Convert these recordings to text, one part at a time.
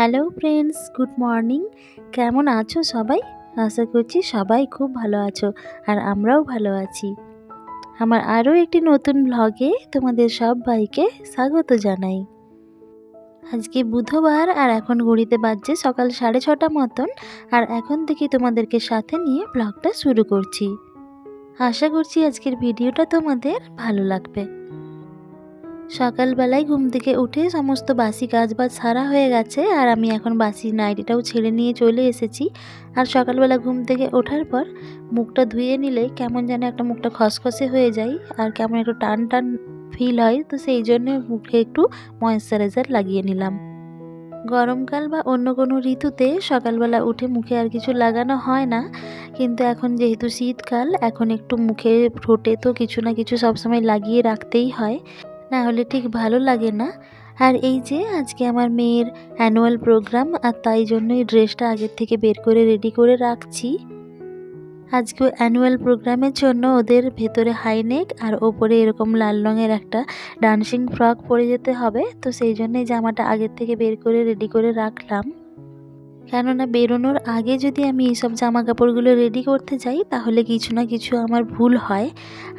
Hello friends, good morning. কেমন আছো সবাই? আশা করছি সবাই খুব ভালো আছো আর আমরাও ভালো আছি। আমার আরও একটি নতুন ব্লগে তোমাদের সবাইকে স্বাগত জানাই। আজকে বুধবার আর এখন ঘড়িতে বাজছে সকাল সাড়ে ছটা মতন আর এখন থেকে তোমাদেরকে সাথে নিয়ে ব্লগটা শুরু করছি। আশা করছি আজকের ভিডিওটা তোমাদের ভালো লাগবে। সকালবেলায় ঘুম থেকে উঠে সমস্ত বাসি কাজবাজ সারা হয়ে গেছে আর আমি এখন বাসি নাইটিটাও ছেড়ে নিয়ে চলে এসেছি। আর সকালবেলা ঘুম থেকে ওঠার পর মুখটা ধুয়ে নিলে কেমন যেন একটা মুখটা খসখসে হয়ে যায় আর কেমন একটু টান টান ফিল হয়, তো সেই জন্য মুখে একটু ময়েশ্চারাইজার লাগিয়ে নিলাম। গরমকাল বা অন্য কোনো ঋতুতে সকালবেলা উঠে মুখে আর কিছু লাগানো হয় না। কিন্তু এখন যেহেতু শীতকাল, এখন একটু মুখে ঠোঁটে তো কিছু না কিছু সবসময় লাগিয়ে রাখতেই হয়। না হলে ঠিক ভালো লাগে না। আর এই যে আজকে আমার মেয়ের অ্যানুয়াল প্রোগ্রাম আর তাই জন্য এই ড্রেসটা আগের থেকে বের করে রেডি করে রাখছি। আজকে অ্যানুয়াল প্রোগ্রামের জন্য ওদের ভেতরে হাইনেক আর ওপরে এরকম লাল রঙের একটা ডান্সিং ফ্রক পরে যেতে হবে। তো সেই জন্যই জামাটা আগের থেকে বের করে রেডি করে রাখলাম। কেননা বেরোনোর আগে যদি আমি এইসব জামা কাপড়গুলো রেডি করতে যাই, তাহলে কিছু না কিছু আমার ভুল হয়।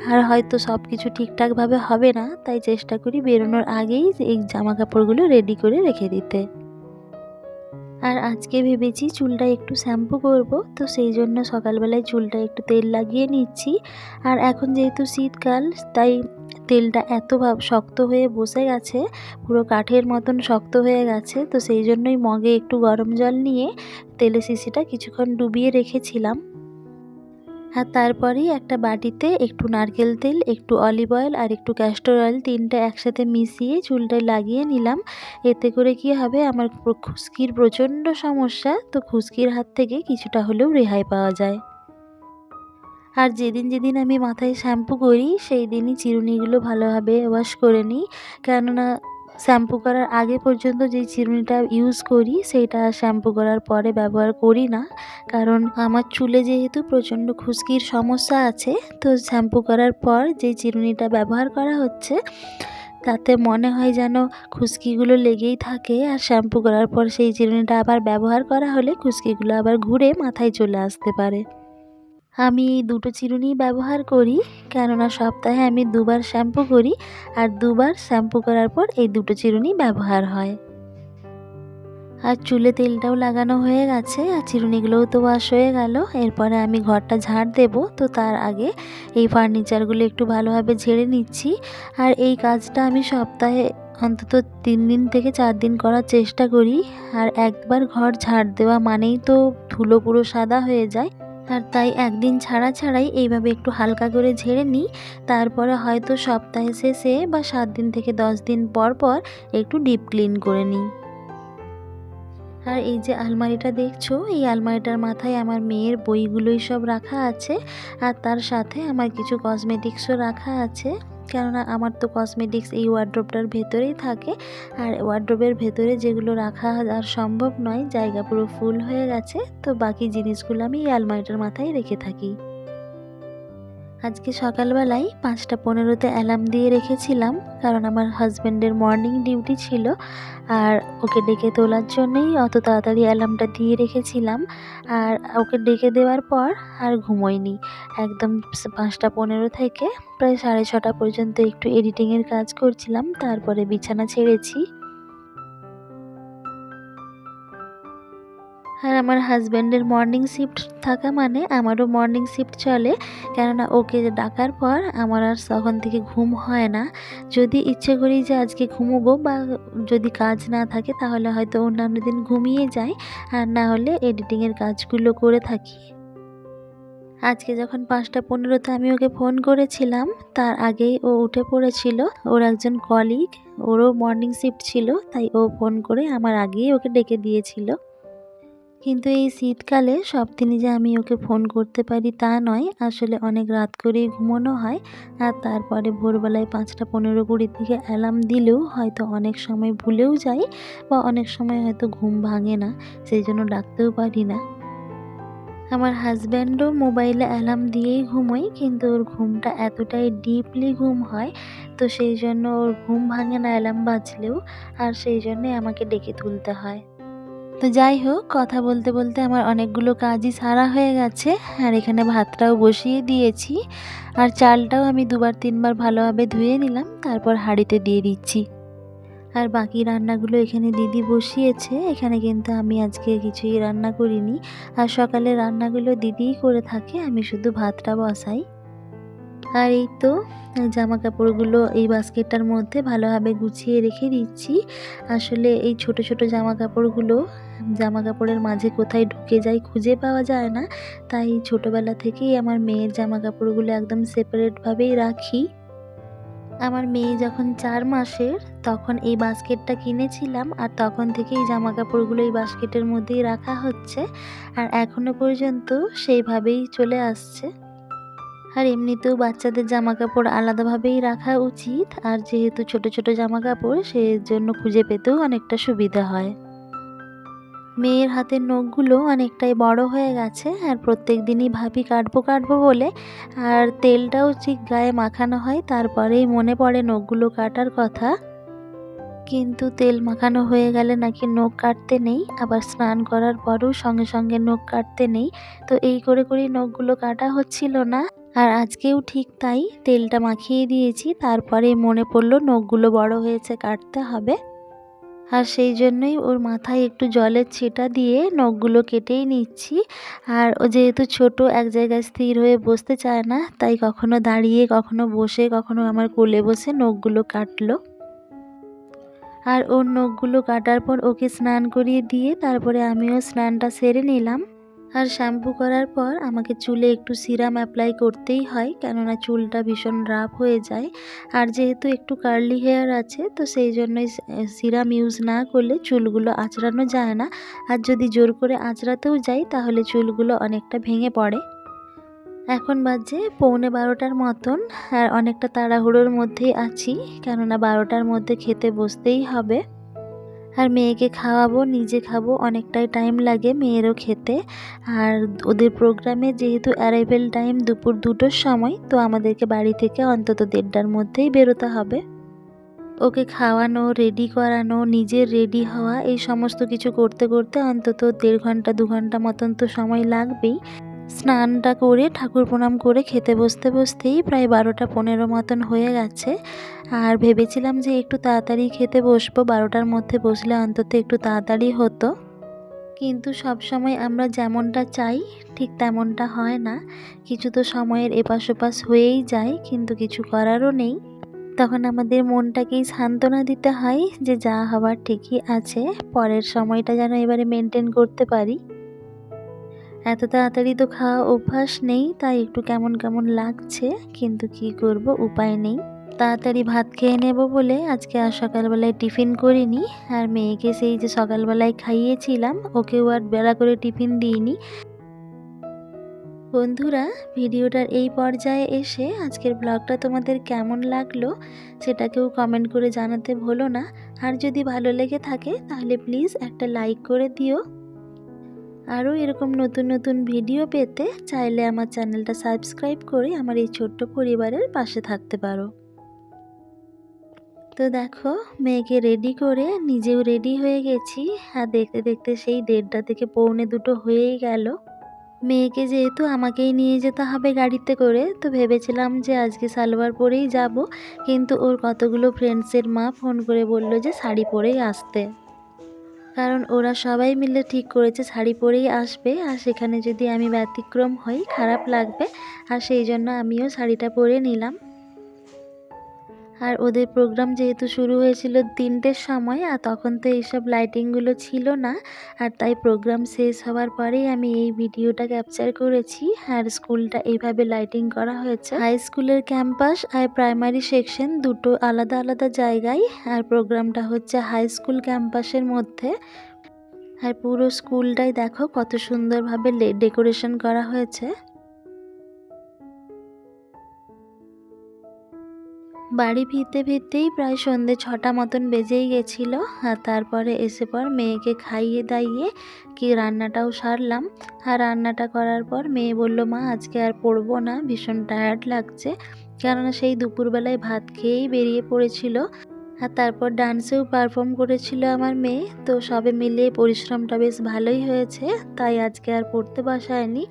আর হয়তো সব কিছু ঠিকঠাকভাবে হবে না, তাই চেষ্টা করি বেরোনোর আগেই এই জামা কাপড়গুলো রেডি করে রেখে দিতে। আর আজকে ভেবেছি চুলটা একটু শ্যাম্পু করব, তো সেই জন্য সকালবেলায় চুলটা একটু তেল লাগিয়ে নিচ্ছি। আর এখন যেহেতু শীতকাল, তাই তেলটা এত ভাব, শক্ত হয়ে বসে গেছে, পুরো কাঠের মতন শক্ত হয়ে গেছে, তো সেই জন্যই মগে একটু গরম জল নিয়ে তেলে শিশিটা কিছুক্ষণ ডুবিয়ে রেখেছিলাম। আর তারপরেই একটা বাটিতে একটু নারকেল তেল, একটু অলিভ অয়েল আর একটু ক্যাস্টর অয়েল তিনটা একসাথে মিশিয়ে চুলটায় লাগিয়ে নিলাম। এতে করে কি হবে? আমার খুশকির প্রচণ্ড সমস্যা। তো খুশকির হাত থেকে কিছুটা হলেও রেহাই পাওয়া যায়। আর যেদিন যেদিন আমি মাথায় শ্যাম্পু করি, সেই দিনই চিরুনিগুলো ভালোভাবে ওয়াশ করে নিই। কেননা শ্যাম্পু করার আগে পর্যন্ত যেই চিরুনিটা ইউজ করি, সেইটা শ্যাম্পু করার পরে ব্যবহার করি না। কারণ আমার চুলে যেহেতু প্রচণ্ড খুশকির সমস্যা আছে, তো শ্যাম্পু করার পর যে চিরুনিটা ব্যবহার করা হচ্ছে, তাতে মনে হয় যেন খুশকিগুলো লেগেই থাকে। আর শ্যাম্পু করার পর সেই চিরুনিটা আবার ব্যবহার করা হলে খুশকিগুলো আবার ঘুরে মাথায় চলে আসতে পারে। আমি দুটো চিরুনি ব্যবহার করি, কেননা সপ্তাহে আমি দুবার শ্যাম্পু করি আর দুবার শ্যাম্পু করার পর এই দুটো চিরুনি ব্যবহার হয়। আর চুলে তেলটাও লাগানো হয়ে গেছে আর চিরুনিগুলোও তো ওয়াশ হয়ে গেল। এরপরে আমি ঘরটা ঝাড় দেব, তো তার আগে এই ফার্নিচারগুলো একটু ভালোভাবে ঝেড়ে নিচ্ছি। আর এই কাজটা আমি সপ্তাহে অন্তত তিন দিন থেকে চার দিন করার চেষ্টা করি। আর একবার ঘর ঝাড় দেওয়া মানেই তো ধুলো পুরো সাদা হয়ে যায়। আর তাই একদিন ছাড়া ছাড়াই এইভাবে একটু হালকা করে ঝেড়ে নিই। তারপরে হয়তো সপ্তাহে শেষে বা সাত দিন থেকে দশ দিন পর পর একটু ডিপ ক্লিন করে নিই। আর এই যে আলমারিটা দেখছ, এই আলমারিটার মাথায় আমার মেয়ের বইগুলোই সব রাখা আছে আর তার সাথে আমার কিছু কসমেটিক্সও রাখা আছে। কেননা আমার তো কসমেটিক্স এই ওয়ার্ড্রোপটার ভেতরেই থাকে। আর ওয়ার্ড্রোবের ভেতরে যেগুলো রাখা আর সম্ভব নয়, জায়গা পুরো ফুল হয়ে গেছে। তো বাকি জিনিসগুলো আমি এই আলমারিটার মাথায় রেখে থাকি। আজকে সকালবেলায় পাঁচটা পনেরোতে অ্যালার্ম দিয়ে রেখেছিলাম, কারণ আমার হাজব্যান্ডের মর্নিং ডিউটি ছিল আর ওকে ডেকে তোলার জন্যই অত তাড়াতাড়ি অ্যালার্মটা দিয়ে রেখেছিলাম। আর ওকে ডেকে দেওয়ার পর আর ঘুমোইনি একদম পাঁচটা পনেরো থেকে প্রায় সাড়ে ছটা পর্যন্ত একটু এডিটিংয়ের কাজ করছিলাম, তারপরে বিছানা ছেড়েছি। আর আমার হাজব্যান্ডের মর্নিং শিফট থাকা মানে আমারও মর্নিং শিফট চলে, কেননা ওকে ডাকার পর আমার আর তখন থেকে ঘুম হয় না। যদি ইচ্ছে করি যে আজকে ঘুমোবো বা যদি কাজ না থাকে তাহলে হয়তো অন্যান্য দিন ঘুমিয়ে যাই, আর না হলে এডিটিংয়ের কাজগুলো করে থাকি। আজকে যখন পাঁচটা পনেরোতে আমি ওকে ফোন করেছিলাম, তার আগেই ও উঠে পড়েছিল। ওর একজন কলিগ ওরও মর্নিং শিফট ছিল, তাই ও ফোন করে আমার আগেই ওকে ডেকে দিয়েছিল। কিন্তু এই শীতকালে সব দিনই যে আমি ওকে ফোন করতে পারি তা নয়। আসলে অনেক রাত করেই ঘুমোনো হয় আর তারপরে ভোরবেলায় পাঁচটা পনেরো কুড়ির দিকে অ্যালার্ম দিলেও হয়তো অনেক সময় ভুলেও যাই বা অনেক সময় হয়তো ঘুম ভাঙে না, সেই জন্য ডাকতেও পারি না। আমার হাজব্যান্ডও মোবাইলে অ্যালার্ম দিয়েই ঘুমোয়, কিন্তু ওর ঘুমটা এতটাই ডিপলি ঘুম হয়, তো সেই জন্য ওর ঘুম ভাঙে না অ্যালার্ম বাজলেও, আর সেই জন্যে আমাকে ডেকে তুলতে হয়। তো যাই হোক, কথা বলতে বলতে আমার অনেকগুলো কাজই সারা হয়ে গেছে। আর এখানে ভাতটাও বসিয়ে দিয়েছি। আর চালটাও আমি দুবার তিনবার ভালোভাবে ধুয়ে নিলাম, তারপর হাঁড়িতে দিয়ে দিচ্ছি। আর বাকি রান্নাগুলো এখানে দিদি বসিয়েছে। এখানে কিন্তু আমি আজকে কিছুই রান্না করিনি। আর সকালে রান্নাগুলো দিদিই করে থাকে, আমি শুধু ভাতটা বসাই। আর এই তো জামা কাপড়গুলো এই বাস্কেটটার মধ্যে ভালোভাবে গুছিয়ে রেখে দিচ্ছি। আসলে এই ছোট ছোট জামা কাপড়গুলো জামা কাপড়ের মাঝে কোথায় ঢুকে যায় খুঁজে পাওয়া যায় না। তাই ছোটোবেলা থেকেই আমার মেয়ের জামা কাপড়গুলো একদম সেপারেটভাবেই রাখি। আমার মেয়ে যখন চার মাসের, তখন এই বাস্কেটটা কিনেছিলাম আর তখন থেকেই জামা কাপড়গুলো এই বাস্কেটের মধ্যেই রাখা হচ্ছে। আর এখনও পর্যন্ত সেইভাবেই চলে আসছে। আর এমনিতেও বাচ্চাদের জামা কাপড় আলাদাভাবেই রাখা উচিত। আর যেহেতু ছোট ছোট জামা কাপড় সেই জন্য খুঁজে পেতেও অনেকটা সুবিধা হয়। মেয়ের হাতের নখগুলো অনেকটাই বড় হয়ে গেছে, আর প্রত্যেক দিনই ভাবি, কাটবো কাটবো বলে। আর তেলটাও ঠিক গায়ে মাখানো হয়, তারপরেই মনে পড়ে নখগুলো কাটার কথা। কিন্তু তেল মাখানো হয়ে গেলে নাকি নখ কাটতে নেই, আবার স্নান করার পরও সঙ্গে সঙ্গে নখ কাটতে নেই। তো এই করে করেই নখগুলো কাটা হচ্ছিল না। আর আজকেও ঠিক তাই তেলটা মাখিয়ে দিয়েছি, তারপরে মনে পড়ল নখগুলো বড় হয়েছে, কাটতে হবে। আর সেই জন্যই ওর মাথায় একটু জলের ছিটা দিয়ে নখগুলো কেটেই নিচ্ছি। আর ও যেহেতু ছোট, এক জায়গায় স্থির হয়ে বসতে চায় না, তাই কখনো দাঁড়িয়ে, কখনো বসে, কখনো আমার কোলে বসে নখগুলো কাটলো। আর ওর নখগুলো কাটার পর ওকে স্নান করিয়ে দিয়ে তারপরে আমিও স্নানটা সেরে নিলাম। আর শ্যাম্পু করার পর আমাকে চুলে একটু সিরাম অ্যাপ্লাই করতেই হয়, কেননা চুলটা ভীষণ রাফ হয়ে যায়। আর যেহেতু একটু কার্লি হেয়ার আছে, তো সেই জন্যই সিরাম ইউজ না করলে চুলগুলো আঁচড়ানো যায় না। আর যদি জোর করে আঁচড়াতেও যাই, তাহলে চুলগুলো অনেকটা ভেঙে পড়ে। এখন বাজে পৌনে বারোটার মতন, আর অনেকটা তাড়াহুড়োর মধ্যেই আছি, কেননা বারোটার মধ্যে খেতে বসতেই হবে। আর মেয়েকে খাওয়াবো, নিজে খাব, অনেকটাই টাইম লাগে মেয়েরও খেতে। আর ওদের প্রোগ্রামে যেহেতু অ্যারাইভেল টাইম দুপুর দুটোর সময়, তো আমাদেরকে বাড়ি থেকে অন্তত দেড়টার মধ্যেই বেরোতে হবে। ওকে খাওয়ানো রেডি করানো নিজের রেডি হওয়া, এই সমস্ত কিছু করতে করতে অন্তত দেড় ঘণ্টা, দু ঘণ্টা মতন তো সময় লাগবেই। স্নানটা করে ঠাকুর প্রণাম করে খেতে বসতে বসতেই প্রায় বারোটা পনেরো মতন হয়ে গেছে। আর ভেবেছিলাম যে একটু তাড়াতাড়ি খেতে বসবো, বারোটার মধ্যে বসলে অন্তত একটু তাড়াতাড়ি হতো। কিন্তু সব সময় আমরা যেমনটা চাই, ঠিক তেমনটা হয় না। কিছু তো সময়ের এপাশ ওপাশ হয়েই যায়, কিন্তু কিছু করারও নেই। তখন আমাদের মনটাকেই সান্ত্বনা দিতে হয় যে যা হবার ঠিকই আছে, পরের সময়টা যেন এবারে মেনটেন করতে পারি। এত তাড়াতাড়ি তো খাওয়া অভ্যাস নেই, তাই একটু কেমন কেমন লাগছে, কিন্তু কি করব উপায় নেই। তাড়াতাড়ি ভাত খেয়ে নেব বলে আজকে আর সকালবেলায় টিফিন করিনি, আর মেয়েকে সেই যে সকালবেলায় খাইয়েছিলাম, ওকেও আর বেলা করে টিফিন দিইনি। বন্ধুরা, ভিডিওটার এই পর্যায়ে এসে আজকের ব্লগটা তোমাদের কেমন লাগল, সেটাকেও কমেন্ট করে জানাতে ভুলো না। আর যদি ভালো লেগে থাকে, তাহলে প্লিজ একটা লাইক করে দিও। আরও এরকম নতুন নতুন ভিডিও পেতে চাইলে আমার চ্যানেলটা সাবস্ক্রাইব করে আমার এই ছোট্ট পরিবারের পাশে থাকতে পারো। তো দেখো, মেয়েকে রেডি করে নিজেও রেডি হয়ে গেছি। আর দেখতে দেখতে সেই দেড়টা থেকে পৌনে দুটো হয়েই গেল। মেয়েকে যেহেতু আমাকেই নিয়ে যেতে হবে গাড়িতে করে, তো ভেবেছিলাম যে আজকে সালোয়ার পরেই যাব। কিন্তু ওর কতগুলো ফ্রেন্ডসের মা ফোন করে বলল যে শাড়ি পরেই আসতে। কারণ ওরা সবাই মিলে ঠিক করেছে, শাড়ি পরেই আসবে আর সেখানে যদি আমি ব্যতিক্রম হই, খারাপ লাগবে, আর সেই জন্য আমিও শাড়িটা পরে নিলাম। আর ওদের প্রোগ্রাম যেহেতু শুরু হয়েছিল তিনটের সময়, আর তখন তো এইসব লাইটিংগুলো ছিল না, আর তাই প্রোগ্রাম শেষ হওয়ার পরেই আমি এই ভিডিওটা ক্যাপচার করেছি, আর স্কুলটা এইভাবে লাইটিং করা হয়েছে। হাই স্কুলের ক্যাম্পাস আর প্রাইমারি সেকশন দুটো আলাদা আলাদা জায়গায়, আর প্রোগ্রামটা হচ্ছে হাই স্কুল ক্যাম্পাসের মধ্যে। আর পুরো স্কুলটাই দেখো কত সুন্দরভাবে ডেকোরেশন করা হয়েছে। বাড়ি ফিরতে ফিরতেই প্রায় সন্ধে ছটা মতন বেজেই গেছিল, আর তারপরে এসে পর মেয়েকে খাইয়ে দাইয়ে কি রান্নাটাও সারলাম। আর রান্নাটা করার পর মেয়ে বলল, মা, আজকে আর পড়ব না, ভীষণ টায়ার্ড লাগছে। কেননা সেই দুপুরবেলায় ভাত খেয়েই বেরিয়ে পড়েছিল। আর তারপর ডান্সেও পারফর্ম করেছিল আমার মেয়ে। তো সবে মিলে পরিশ্রমটা বেশ ভালোই হয়েছে। তাই আজকে আর পড়তে বসায়নি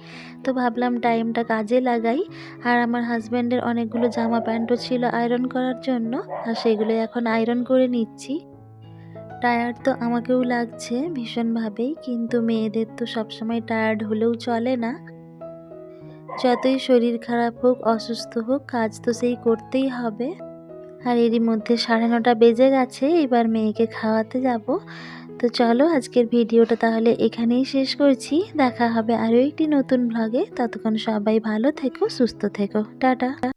তো ভাবলাম টাইমটা কাজে লাগাই। আর আমার হাজব্যান্ডের অনেকগুলো জামা প্যান্টও ছিল আয়রন করার জন্য। আর সেগুলো এখন আয়রন করে নিচ্ছি। টায়ার্ড তো আমাকেও লাগছে ভীষণভাবেই। কিন্তু মেয়েদের তো সবসময় টায়ার্ড হলেও চলে না। যতই শরীর খারাপ হোক, অসুস্থ হোক, কাজ তো সেই করতেই হবে। আর এরই মধ্যে সাড়ে নটা বেজে গেছে, এবার মেয়েকে খাওয়াতে যাব। তো চলো আজকের ভিডিওটা তাহলে এখানেই শেষ করছি। দেখা হবে আরও একটি নতুন ভ্লগে ততক্ষণ সবাই ভালো থেকো, সুস্থ থেকো। টাটা।